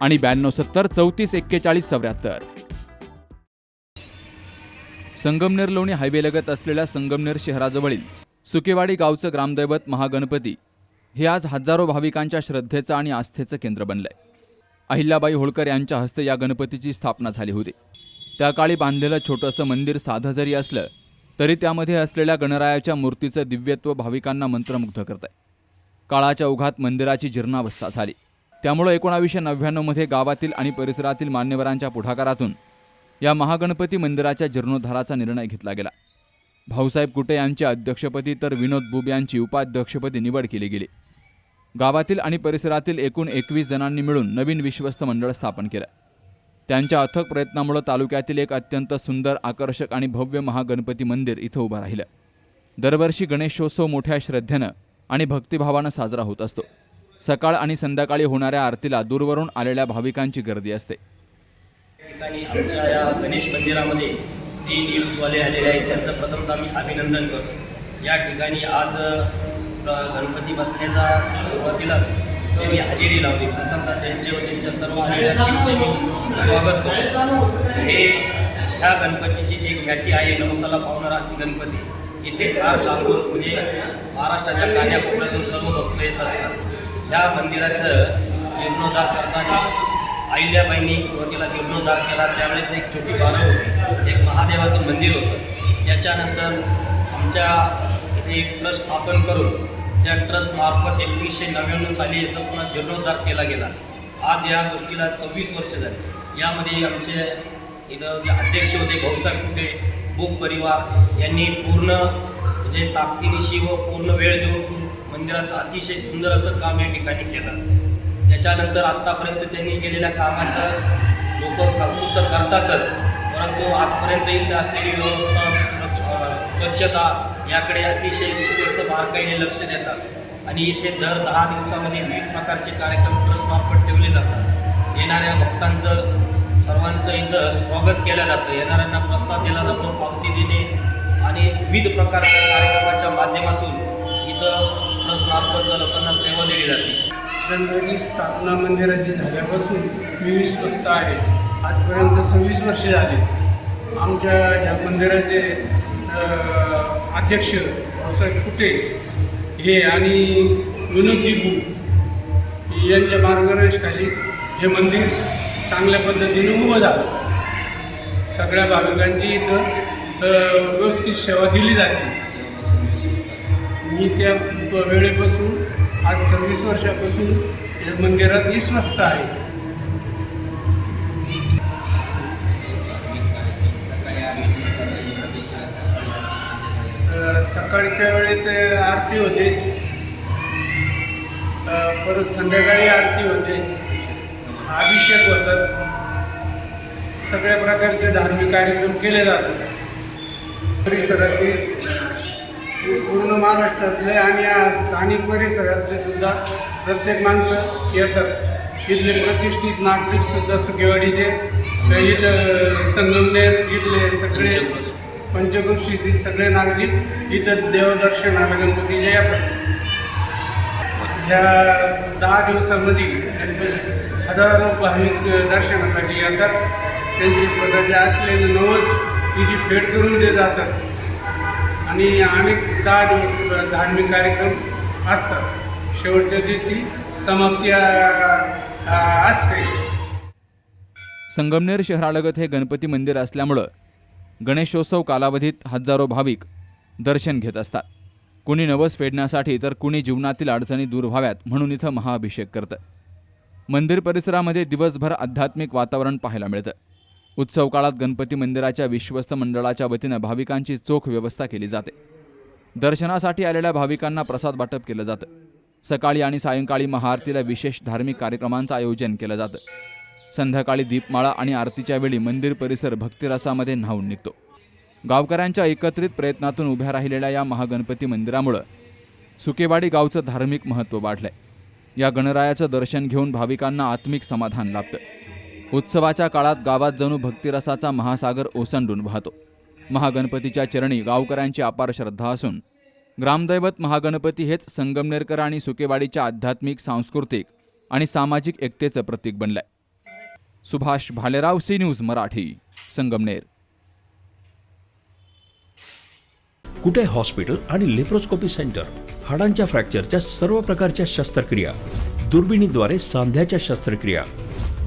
आणि ब्याण्णव सत्तर चौतीस एक्केचाळीस चौऱ्याहत्तर. संगमनेर लोणी हायवेलगत असलेल्या संगमनेर शहराजवळील सुकेवाडी गावचं ग्रामदैवत महागणपती हे आज हजारो भाविकांच्या श्रद्धेचं आणि आस्थेचं केंद्र बनलंय. अहिल्याबाई होळकर यांच्या हस्ते या गणपतीची स्थापना झाली होती. त्या काळी बांधलेलं छोटंसं मंदिर साधं जरी असलं तरी त्यामध्ये असलेल्या गणरायाच्या मूर्तीचं दिव्यत्व भाविकांना मंत्रमुग्ध करतंय. काळाच्या ओघात मंदिराची जीर्णावस्था झाली. त्यामुळं एकोणावीसशे नव्याण्णवमध्ये गावातील आणि परिसरातील मान्यवरांच्या पुढाकारातून या महागणपती मंदिराच्या जीर्णोद्धाराचा निर्णय घेतला गेला. भाऊसाहेब कुटे यांच्या अध्यक्षपदी तर विनोद बुब यांची उपाध्यक्षपदी निवड केली गेली. गावातील आणि परिसरातील एकूण एकवीस जणांनी मिळून नवीन विश्वस्त मंडळ स्थापन केलं. त्यांच्या अथक प्रयत्नामुळे तालुक्यातील एक अत्यंत सुंदर आकर्षक आणि भव्य महागणपती मंदिर इथं उभं राहिलं. दरवर्षी गणेशोत्सव मोठ्या श्रद्धेनं आणि भक्तिभावानं साजरा होत असतो. सकाळ आणि संध्याकाळी होणाऱ्या आरतीला दूरवरून आलेल्या भाविकांची गर्दी असते. या ठिकाणी आमच्या या गणेश मंदिरामध्ये सी न्यूजवाले आलेले आहेत. त्यांचं प्रथमतः मी अभिनंदन करतो. या ठिकाणी आज गणपती बसण्याचा सुरुवातीला त्यांनी हजेरी लावली. प्रथमतः त्यांचे व त्यांच्या सर्व आलेल्या टीमचे मी स्वागत करतो. हे ह्या गणपतीची जी ख्याती आहे नवसाला पावणारा अशी गणपती इथे फार लांबून म्हणजे महाराष्ट्राच्या कान्याकोपऱ्यातून सर्व भक्त येत असतात. ह्या मंदिराचं जीर्णोद्धार करताना अहिल्याबाईंनी सुरुवातीला जीर्णोद्धार केला. त्यावेळेस एक छोटी बारं होती. एक महादेवाचं मंदिर होतं. त्याच्यानंतर आमच्या इथे एक ट्रस्ट स्थापन करून त्या ट्रस्टमार्फत एकोणीसशे नव्याण्णव साली याचा पुन्हा जीर्णोद्धार केला गेला. आज या गोष्टीला सव्वीस वर्ष झाली. यामध्ये आमचे इथं अध्यक्ष होते भाऊसाहेब कुटे बुक परिवार यांनी पूर्ण म्हणजे ताकदीनिशी व पूर्ण वेळ देऊन पूर्ण मंदिराचं अतिशय सुंदर असं काम या ठिकाणी केलं. त्याच्यानंतर आत्तापर्यंत त्यांनी केलेल्या कामाचं लोक कौतुक तर करतातच परंतु आजपर्यंत इथं असलेली व्यवस्था सुरक्षा स्वच्छता याकडे अतिशय विस्तृत बारकाईने लक्ष देतात. आणि इथे दर दहा दिवसामध्ये विविध प्रकारचे कार्यक्रम ट्रस्टमार्फत ठेवले जातात. येणाऱ्या भक्तांचं सर्वांचं इथं स्वागत केलं जातं. येणाऱ्यांना प्रस्ताव दिला जातो पावती देणे आणि विविध प्रकारच्या कार्यक्रमाच्या माध्यमातून इथं प्लस मार्फत लोकांना सेवा दिली जाते. गणपती स्थापना मंदिराची झाल्यापासून मी विश्वस्त आहे. आजपर्यंत सव्वीस वर्षे झाले. आमच्या ह्या मंदिराचे अध्यक्ष भाऊसाहेब कुटे हे आणि विनोदजी बू यांच्या मार्गदर्शनाखाली हे मंदिर चांगल्या पद्धतीने उभं झालं. सगळ्या भाविकांची इथं व्यवस्थित सेवा दिली जाते. मी त्या वेळेपासून आज सव्वीस वर्षापासून या मंदिरात विश्वस्त आहे. सकाळच्या वेळेत आरती होते. परत संध्याकाळी आरती होते. अभिषेक होतात. सगळ्या प्रकारचे धार्मिक कार्यक्रम केले जातात. परिसरातील पूर्ण महाराष्ट्रातले आणि या स्थानिक परिसरातले सुद्धा प्रत्येक माणसं येतात. इथले प्रतिष्ठित नागरिक सुद्धा सुकेवाडीचे इथं संगमनेर इथले सगळे पंचकृषीतील सगळे नागरिक इथं देवदर्शनाला गणपतीचे येतात. ह्या दहा दिवसामध्ये गणपती हजारो भाविक दर्शनासाठी येतात. त्यांची स्वतःचे असलेले नवस तिची भेट करून ते जातात. आणि अनेक दहा दिवस धार्मिक कार्यक्रम असतात. शेवटच्या दिवशी समाप्ती असते. संगमनेर शहरालगत हे गणपती मंदिर असल्यामुळं गणेशोत्सव कालावधीत हजारो भाविक दर्शन घेत असतात. कुणी नवस फेडण्यासाठी तर कुणी जीवनातील अडचणी दूर व्हाव्यात म्हणून इथं महाअभिषेक करतं. मंदिर परिसरामध्ये दिवसभर आध्यात्मिक वातावरण पाहायला मिळतं. उत्सव काळात गणपती मंदिराच्या विश्वस्त मंडळाच्या वतीनं भाविकांची चोख व्यवस्था केली जाते. दर्शनासाठी आलेल्या भाविकांना प्रसाद वाटप केलं जातं. सकाळी आणि सायंकाळी महाआरतीला विशेष धार्मिक कार्यक्रमांचं आयोजन केलं जातं. संध्याकाळी दीपमाळा आणि आरतीच्या वेळी मंदिर परिसर भक्तिरसामध्ये न्हावून निघतो. गावकऱ्यांच्या एकत्रित प्रयत्नातून उभ्या राहिलेल्या या महागणपती मंदिरामुळं सुकेवाडी गावचं धार्मिक महत्त्व वाढलंय. या गणरायाचं दर्शन घेऊन भाविकांना आत्मिक समाधान लाभतं. उत्सवाच्या काळात गावात जणू भक्तिरसाचा महासागर ओसंडून वाहतो. महागणपतीच्या चरणी गावकऱ्यांची अपार श्रद्धा असून ग्रामदैवत महागणपती हेच संगमनेरकर आणि सुकेवाडीच्या आध्यात्मिक सांस्कृतिक आणि सामाजिक एकतेचं प्रतीक बनलंय. Subhash Bhalerao C news Marathi Sangamner. कुठे हॉस्पिटल आणि लेप्रोस्कोपी सेंटर? हाडांच्या फ्रॅक्चरच्या सर्व प्रकारच्या शस्त्रक्रिया दुर्बिणीद्वारे सांध्याच्या शस्त्रक्रिया